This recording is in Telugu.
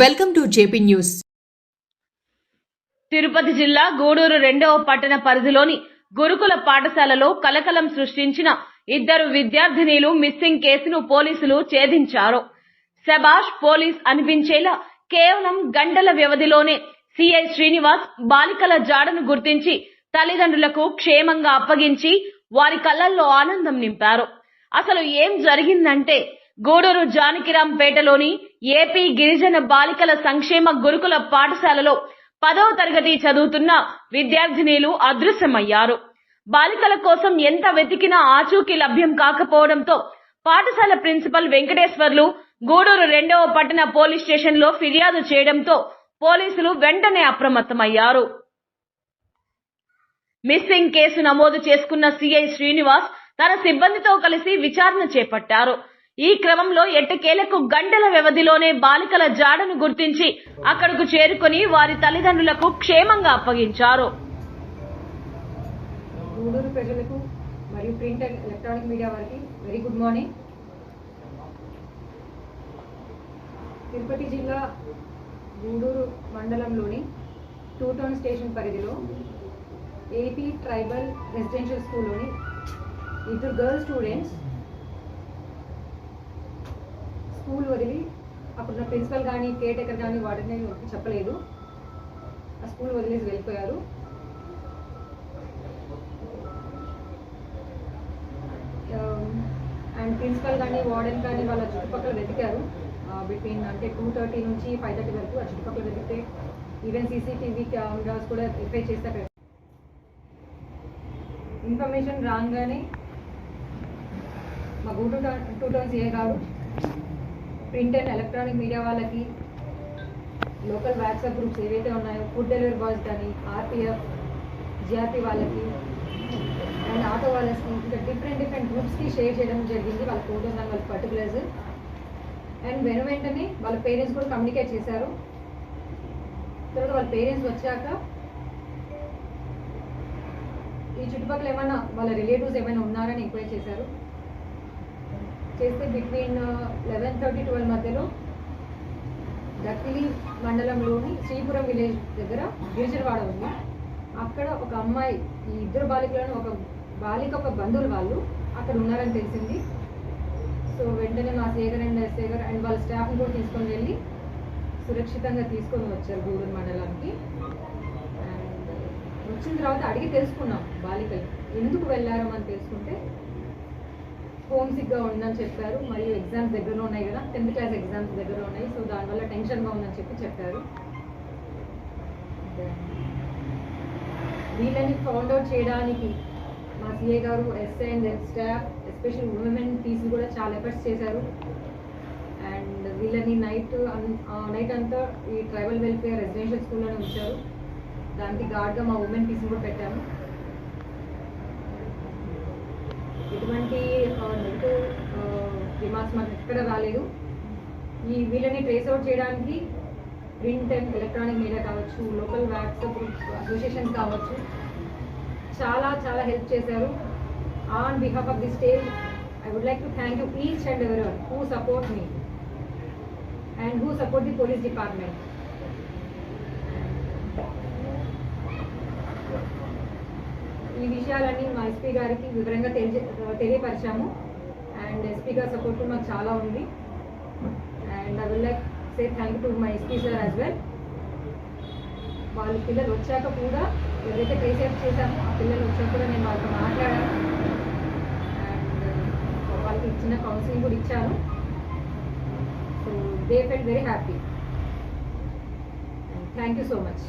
Welcome to JP news. Tirupati జిల్లా గూడూరు రెండవ పట్టణ పరిధిలోని గురుకుల పాఠశాలలో కలకలం సృష్టించిన ఇద్దరు విద్యార్థినీలు మిస్సింగ్ కేసును పోలీసులు ఛేదించారు. శబాష్ పోలీస్ అనిపించేలా కేవలం గంటల వ్యవధిలోనే సిఐ శ్రీనివాస్ బాలికల జాడను గుర్తించి తల్లిదండ్రులకు క్షేమంగా అప్పగించి వారి కళ్ళల్లో ఆనందం నింపారు. అసలు ఏం జరిగిందంటే గూడూరు జానకిరాంపేటలోని ఏపీ గిరిజన బాలికల సంక్షేమ గురుకుల పాఠశాలలో పదవ తరగతి చదువుతున్న విద్యార్థినిలు అదృశ్యమయ్యారు. బాలికల కోసం ఎంత వెతికినా ఆచూకీ లభ్యం కాకపోవడంతో పాఠశాల ప్రిన్సిపల్ వెంకటేశ్వర్లు గూడూరు రెండవ పట్టణ పోలీస్ స్టేషన్లో ఫిర్యాదు చేయడంతో పోలీసులు వెంటనే అప్రమత్తమయ్యారు. మిస్సింగ్ కేసు నమోదు చేసుకున్న సిఐ శ్రీనివాస్ తన సిబ్బందితో కలిసి విచారణ చేపట్టారు. ఈ క్రమంలో ఎట్టకేలకు గంటల వ్యవధిలోనే బాలికల జాడను గుర్తించి అక్కడకు చేరుకొని వారి తల్లిదండ్రులకు క్షేమంగా అప్పగించారు. గూడూరు ప్రజలకు మరియు ప్రింట్ అండ్ ఎలక్ట్రానిక్ మీడియా వారికి వెరీ గుడ్ మార్నింగ్. తిరుపతి జిల్లా గూడూరు మండలంలోని టూ టౌన్ స్టేషన్ పరిధిలో ఏపీ ట్రైబల్ రెసిడెన్షియల్ స్కూల్లోని ఇద్దరు గర్ల్ స్టూడెంట్స్ స్కూల్ వదిలి అప్పుడున్న ప్రిన్సిపల్ కానీ కేర్ టేకర్ కానీ వాటిని చెప్పలేదు. ఆ స్కూల్ వదిలేసి వెళ్ళిపోయారు. Um, అండ్ ప్రిన్సిపల్ కానీ వార్డెన్ కానీ వాళ్ళ చుట్టుపక్కల వెతికారు. బిట్వీన్ అంటే టూ థర్టీ నుంచి ఫైవ్ థర్టీ వరకు ఆ చుట్టుపక్కల వెతికితే ఈవెన్ సీసీటీవీ కెమెరాస్ కూడా వెరిఫై చేస్తే ఇన్ఫర్మేషన్ రాగానే మా గూటూ టూ టౌన్స్ ఏ కాదు ప్రింట్ అండ్ ఎలక్ట్రానిక్ మీడియా వాళ్ళకి లోకల్ వాట్సాప్ గ్రూప్స్ ఏవైతే ఉన్నాయో ఫుడ్ డెలివరీ బాయ్స్ కానీ ఆర్పిఎఫ్ జిఆర్పి వాళ్ళకి అండ్ ఆటో వాళ్ళకి ఇంకా డిఫరెంట్ డిఫరెంట్ గ్రూప్స్కి షేర్ చేయడం జరిగింది. వాళ్ళ ఫోటోస్ అండ్ వాళ్ళ పర్టికులర్స్ అండ్ వెను వెంటనే వాళ్ళ పేరెంట్స్ కూడా కమ్యూనికేట్ చేశారు. తర్వాత వాళ్ళ పేరెంట్స్ వచ్చాక ఈ చుట్టుపక్కల ఏమైనా వాళ్ళ రిలేటివ్స్ ఏమైనా ఉన్నారని ఎంక్వైరీ చేశారు. చేస్తే బిట్వీన్ లెవెన్ థర్టీ ట్వెల్వ్ మధ్యలో దక్కిలి మండలంలోని శ్రీపురం విలేజ్ దగ్గర గిరిజరవాడ ఉంది. అక్కడ ఒక అమ్మాయి ఈ ఇద్దరు బాలికలను ఒక బాలిక ఒక బంధువులు వాళ్ళు అక్కడ ఉన్నారని తెలిసింది. సో వెంటనే మా సేగర్ అండ్ సేగర్ అండ్ వాళ్ళ స్టాఫ్ని కూడా తీసుకొని వెళ్ళి సురక్షితంగా తీసుకొని వచ్చారు గూడూరు మండలానికి. అండ్ వచ్చిన తర్వాత అడిగి తెలుసుకున్నాం బాలికలు ఎందుకు వెళ్ళారో అని తెలుసుకుంటే హోమ్ సిక్గా ఉందని చెప్పారు. మరియు ఎగ్జామ్స్ దగ్గర ఉన్నాయి కదా టెన్త్ క్లాస్ ఎగ్జామ్స్ దగ్గర ఉన్నాయి. సో దానివల్ల టెన్షన్గా ఉందని చెప్పి చెప్పారు. వీళ్ళని ఫౌండ్ అవుట్ చేయడానికి మా సిఏ గారు SI and staff special women PCs కూడా చాలా ఎఫర్ట్స్ చేశారు. అండ్ వీళ్ళని నైట్ నైట్ అంతా ఈ ట్రైబల్ వెల్ఫేర్ రెసిడెన్షియల్ స్కూల్లోనే ఉంచారు. దానికి గార్డ్గా మా ఉమెన్ పీస్ కూడా పెట్టాము. ఎటువంటి నెగిటివ్ రిమార్క్స్ మాకు ఎక్కడ రాలేదు. ఈ వీళ్ళని ట్రేస్ అవుట్ చేయడానికి ప్రింట్ అండ్ ఎలక్ట్రానిక్ మీడియా కావచ్చు లోకల్ వాట్సాప్ గ్రూప్స్ అసోసియేషన్స్ కావచ్చు చాలా చాలా హెల్ప్ చేశారు. On behalf of the state I would like to thank you each and ఎవరి one who support me and who support the police department ఈ విషయాలన్నీ మా ఎస్పీ గారికి వివరంగా తెలియ తెలియపరిచాము. ఎస్పీ గారి సపోర్ట్ నాకు చాలా ఉంది. And I will like say thank to my SP sir as well వాళ్ళ పిల్లలు వచ్చాక కూడా ఎవరైతే ట్రేస్ చేశామో ఆ పిల్లలు వచ్చాక కూడా నేను వాళ్ళతో మాట్లాడాను. అండ్ వాళ్ళకి ఇచ్చిన కౌన్సిలింగ్ కూడా ఇచ్చాను. So they fell very happy thank you so much